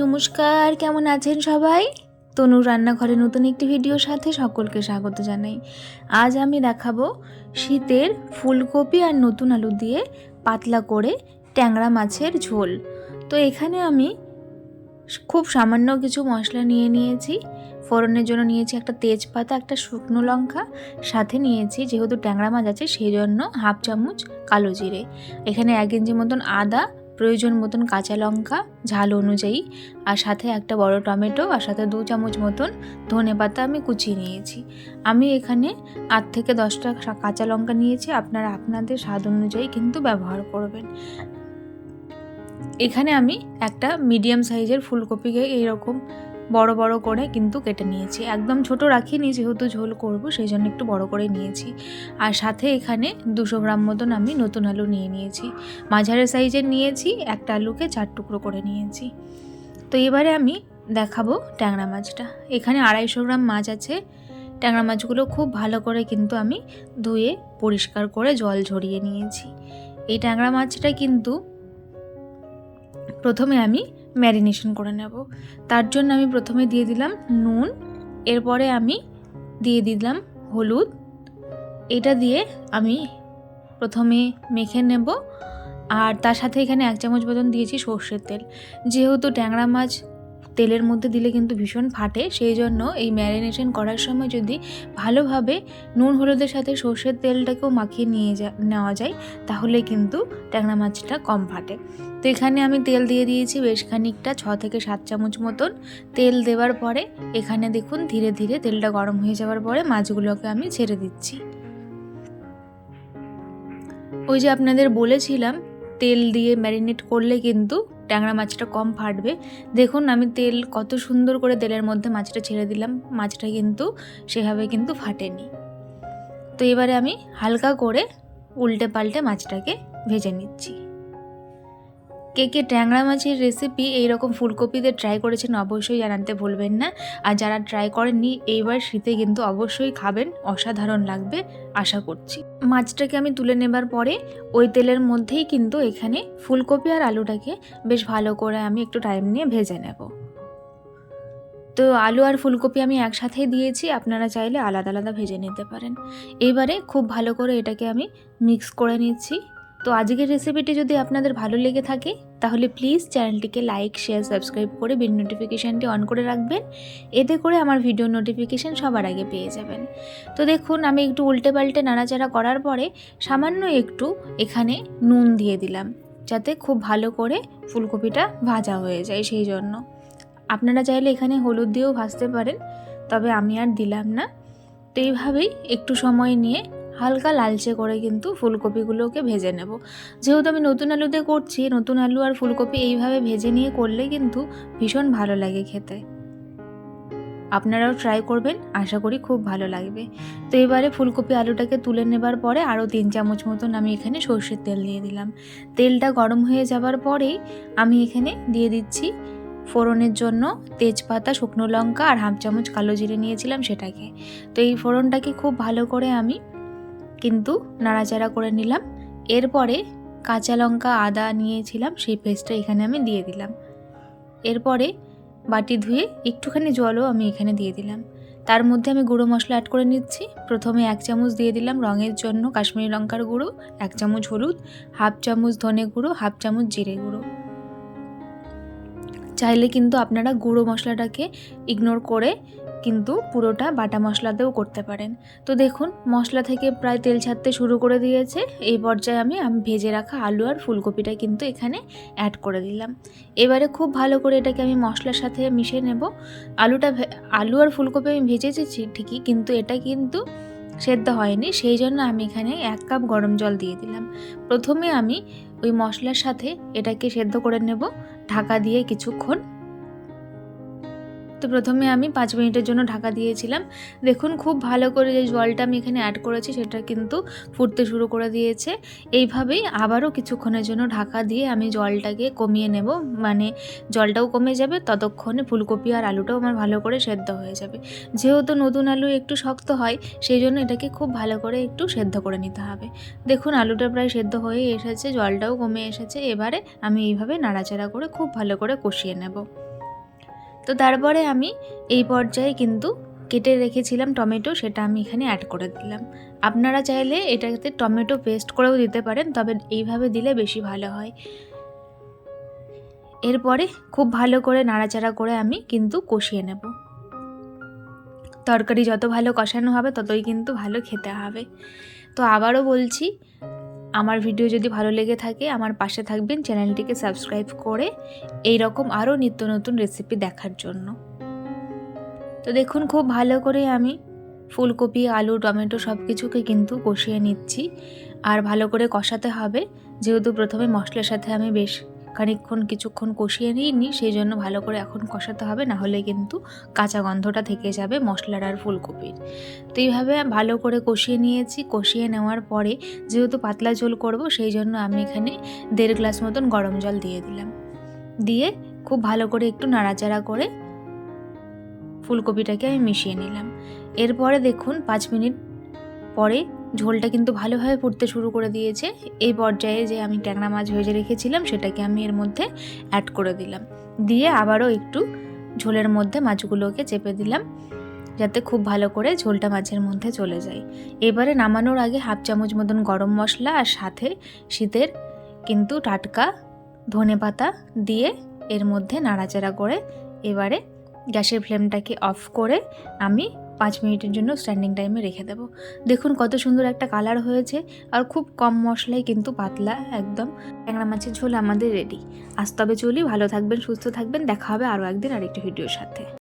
নমস্কার, কেমন আছেন সবাই? তনু রান্নাঘরে নতুন একটি ভিডিওর সাথে সকলকে স্বাগত জানাই। আজ আমি দেখাবো শীতের ফুলকপি আর নতুন আলু দিয়ে পাতলা করে ট্যাংরা মাছের ঝোল। তো এখানে আমি খুব সামান্য কিছু মশলা নিয়ে নিয়েছি। ফোড়নের জন্য নিয়েছি একটা তেজপাতা, একটা শুকনো লঙ্কা, সাথে নিয়েছি যেহেতু ট্যাংরা মাছ আছে সেই জন্য হাফ চামচ কালো জিরে। এখানে এক ইঞ্চি মতন আদা প্রয়োজন মতন কাঁচা লঙ্কা, ঝাল অনুযায়ী, আর সাথে একটা বড় টমেটো, আর সাথে দু চামচ মতন ধনে পাতা আমি কুচিয়ে নিয়েছি। আমি এখানে আট থেকে দশটা কাঁচা লঙ্কা নিয়েছি, আপনারা আপনাদের স্বাদ অনুযায়ী কিন্তু ব্যবহার করবেন। এখানে আমি একটা মিডিয়াম সাইজের ফুলকপিকে এইরকম বড় বড় করে কিন্তু কেটে নিয়েছি। একদম ছোট রাখিনি, যেহেতু ঝোল করব সেই জন্য একটু বড় করে নিয়েছি। আর সাথে এখানে দুশো গ্রাম মতন আমি নতুন আলু নিয়ে নিয়েছি। মাঝারি সাইজের নিয়েছি, একটা আলুকে চার টুকরো করে নিয়েছি। তো এবারে আমি দেখাবো ট্যাংরা মাছটা। এখানে আড়াইশো গ্রাম মাছ আছে। ট্যাংরা মাছগুলো খুব ভালো করে কিন্তু আমি ধুয়ে পরিষ্কার করে জল ঝরিয়ে নিয়েছি। এই ট্যাংরা মাছটা কিন্তু প্রথমে আমি ম্যারিনেশন করে নেব। তার জন্য আমি প্রথমে দিয়ে দিলাম নুন, এরপরে আমি দিয়ে দিলাম হলুদ। এটা দিয়ে আমি প্রথমে মেখে নেব। আর তার সাথে এখানে এক চামচ মতন দিয়েছি সর্ষের তেল। যেহেতু ট্যাংরা মাছ তেলের মধ্যে দিলে কিন্তু ভীষণ ফাটে। সেই জন্য এই ম্যারিনেশন করার সময় যদি ভালোভাবে নুন হলুদের সাথে সর্ষের তেলটাকেও মাখিয়ে নিয়ে যা, নেওয়া যায়, তাহলে কিন্তু ট্যাংরা মাছটা কম ফাটে। তো এখানে আমি তেল দিয়ে দিয়েছি বেশ খানিকটা, ছ থেকে সাত চামচ মতন। তেল দেওয়ার পরে এখানে দেখুন ধীরে ধীরে তেলটা গরম হয়ে যাওয়ার পরে মাছগুলোকে আমি ছেড়ে দিচ্ছি। ওই যে আপনাদের বলেছিলাম, তেল দিয়ে ম্যারিনেট করলে কিন্তু ট্যাংরা মাছটা কম ফাটবে। দেখুন, আমি তেল কত সুন্দর করে তেলের মধ্যে মাছটা ছেড়ে দিলাম। মাছটা কিন্তু সেভাবে কিন্তু ফাটেনি। তো এবারে আমি হালকা করে উল্টে পাল্টে মাছটাকে ভেজে নিচ্ছি। কে কে ট্যাংরা মাছের রেসিপি এইরকম ফুলকপিতে ট্রাই করেছেন অবশ্যই জানাতে ভুলবেন না। আর যারা ট্রাই করেননি, এইবার শীতে কিন্তু অবশ্যই খাবেন, অসাধারণ লাগবে, আশা করছি। মাছটাকে আমি তুলে নেবার পরে ওই তেলের মধ্যেই কিন্তু এখানে ফুলকপি আর আলুটাকে বেশ ভালো করে আমি একটু টাইম নিয়ে ভেজে নেব। তো আলু আর ফুলকপি আমি একসাথেই দিয়েছি, আপনারা চাইলে আলাদা আলাদা ভেজে নিতে পারেন। এইবারে খুব ভালো করে এটাকে আমি মিক্স করে নিচ্ছি। তো আজকের রেসিপিটি যদি আপনাদের ভালো লেগে থাকে, তাহলে প্লিজ চ্যানেলটিকে লাইক শেয়ার সাবস্ক্রাইব করে বিল নোটিফিকেশানটি অন করে রাখবেন। এতে করে আমার ভিডিও নোটিফিকেশান সবার আগে পেয়ে যাবেন। তো দেখুন, আমি একটু উল্টে পাল্টে নাড়াচাড়া করার পরে সামান্য একটু এখানে নুন দিয়ে দিলাম, যাতে খুব ভালো করে ফুলকপিটা ভাজা হয়ে যায় সেই জন্য। আপনারা চাইলে এখানে হলুদ দিয়েও ভাজতে পারেন, তবে আমি আর দিলাম না। তো এইভাবেই একটু সময় নিয়ে হালকা লালচে করে কিন্তু ফুলকপিগুলোকে ভেজে নেব। যেহেতু আমি নতুন আলুতে করছি, নতুন আলু আর ফুলকপি এইভাবে ভেজে নিয়ে করলে কিন্তু ভীষণ ভালো লাগে খেতে। আপনারাও ট্রাই করবেন, আশা করি খুব ভালো লাগবে। তো এবারে ফুলকপি আলুটাকে তুলে নেবার পরে আরও তিন চামচ মতন আমি এখানে সর্ষের তেল দিয়ে দিলাম। তেলটা গরম হয়ে যাবার পরেই আমি এখানে দিয়ে দিচ্ছি ফোড়নের জন্য তেজপাতা, শুকনো লঙ্কা আর হাফ চামচ কালো জিরে নিয়েছিলাম সেটাকে। তো এই ফোড়নটাকে খুব ভালো করে আমি কিন্তু নাড়াচাড়া করে নিলাম। এরপরে কাঁচা লঙ্কা, আদা নিয়েছিলাম, সেই পেস্টটা এখানে আমি দিয়ে দিলাম। এরপরে বাটি ধুয়ে একটুখানি জলও আমি এখানে দিয়ে দিলাম। তার মধ্যে আমি গুঁড়ো মশলা অ্যাড করে নিচ্ছি। প্রথমে এক চামচ দিয়ে দিলাম রঙের জন্য কাশ্মীরি লঙ্কার গুঁড়ো, এক চামচ হলুদ, হাফ চামচ ধনে গুঁড়ো, হাফ চামচ জিরে গুঁড়ো। চাইলে কিন্তু আপনারা গুঁড়ো মশলাটাকে ইগনোর করে কিন্তু পুরোটা বাটা মশলাতেও করতে পারেন। তো দেখুন, মশলা থেকে প্রায় তেল ছাড়তে শুরু করে দিয়েছে। এই পর্যায়ে আমি আমি ভেজে রাখা আলু আর ফুলকপিটা কিন্তু এখানে অ্যাড করে দিলাম। এবারে খুব ভালো করে এটাকে আমি মশলার সাথে মিশিয়ে নেব। আলুটা আলু আর ফুলকপি আমি ভেজেছি ঠিকই, কিন্তু এটা কিন্তু সেদ্ধ হয়নি। সেই জন্য আমি এখানে এক কাপ গরম জল দিয়ে দিলাম। প্রথমে আমি ওই মশলার সাথে এটাকে সেদ্ধ করে নেব। ঢাকা দিয়ে কিছুক্ষণ তো প্রথমে আমি পাঁচ মিনিটের জন্য ঢাকা দিয়েছিলাম। দেখুন, খুব ভালো করে যে জলটা আমি এখানে অ্যাড করেছি, সেটা কিন্তু ফুটতে শুরু করে দিয়েছে। এইভাবেই আবারও কিছুক্ষণের জন্য ঢাকা দিয়ে আমি জলটাকে কমিয়ে নেব। মানে জলটাও কমে যাবে, ততক্ষণে ফুলকপি আর আলুটাও আমার ভালো করে সেদ্ধ হয়ে যাবে। যেহেতু নতুন আলু একটু শক্ত হয়, সেই জন্য এটাকে খুব ভালো করে একটু সেদ্ধ করে নিতে হবে। দেখুন, আলুটা প্রায় সেদ্ধ হয়ে এসেছে, জলটাও কমে এসেছে। এবারে আমি এইভাবে নাড়াচাড়া করে খুব ভালো করে কষিয়ে নেব। তো তারপরে আমি এই পর্যায়ে কিন্তু কেটে রেখেছিলাম টমেটো, সেটা আমি এখানে অ্যাড করে দিলাম। আপনারা চাইলে এটাতে টমেটো পেস্ট করেও দিতে পারেন, তবে এইভাবে দিলে বেশি ভালো হয়। এরপরে খুব ভালো করে নাড়াচাড়া করে আমি কিন্তু কষিয়ে নেব। তরকারি যত ভালো কষানো হবে, ততই কিন্তু ভালো খেতে হবে। তো আবারও বলছি আমার ভিডিও যদি ভালো লেগে থাকে, আমার পাশে থাকবেন, চ্যানেলটিকে সাবস্ক্রাইব করে এই রকম আরও নিত্য নতুন রেসিপি দেখার জন্য। তো দেখুন, খুব ভালো করে আমি ফুলকপি, আলু, টমেটো সব কিছুকে কিন্তু কষিয়ে নিচ্ছি। আর ভালো করে কষাতে হবে, যেহেতু প্রথমে মশলার সাথে আমি বেশ খানিকক্ষণ কিছুক্ষণ কষিয়ে নিইনি সেই জন্য ভালো করে এখন কষাতে হবে, না হলে কিন্তু কাঁচা গন্ধটা থেকে যাবে মশলার আর ফুলকপির। তো এইভাবে ভালো করে কষিয়ে নিয়েছি, কষিয়ে নেওয়ার পরে যেহেতু পাতলা ঝোল করব সেই জন্য আমি এখানে দেড় গ্লাস মতন গরম জল দিয়ে দিলাম। দিয়ে খুব ভালো করে একটু নাড়াচাড়া করে ফুলকপিটাকে আমি মিশিয়ে নিলাম। এরপরে দেখুন, পাঁচ মিনিট পরে ঝোলটা কিন্তু ভালোভাবে ফুটতে শুরু করে দিয়েছে। এই পর্যায়ে যে আমি ট্যাংরা মাছ ভেজে রেখেছিলাম, সেটাকে আমি এর মধ্যে অ্যাড করে দিলাম। দিয়ে আবারও একটু ঝোলের মধ্যে মাছগুলোকে চেপে দিলাম, যাতে খুব ভালো করে ঝোলটা মাছের মধ্যে চলে যায়। এবারে নামানোর আগে হাফ চামচ মতন গরম মশলা আর সাথে শীতের কিন্তু টাটকা ধনে পাতা দিয়ে এর মধ্যে নাড়াচাড়া করে এবারে গ্যাসের ফ্লেমটাকে অফ করে আমি পাঁচ মিনিটের জন্য স্ট্যান্ডিং টাইমে রেখে দেবো। দেখুন কত সুন্দর একটা কালার হয়েছে আর খুব কম মশলায় কিন্তু পাতলা একদম। ট্যাংরা মাছের ঝোল আমাদের রেডি আজ তবে চলি, ভালো থাকবেন, সুস্থ থাকবেন, দেখা হবে আরও একদিন আরেকটি ভিডিওর সাথে।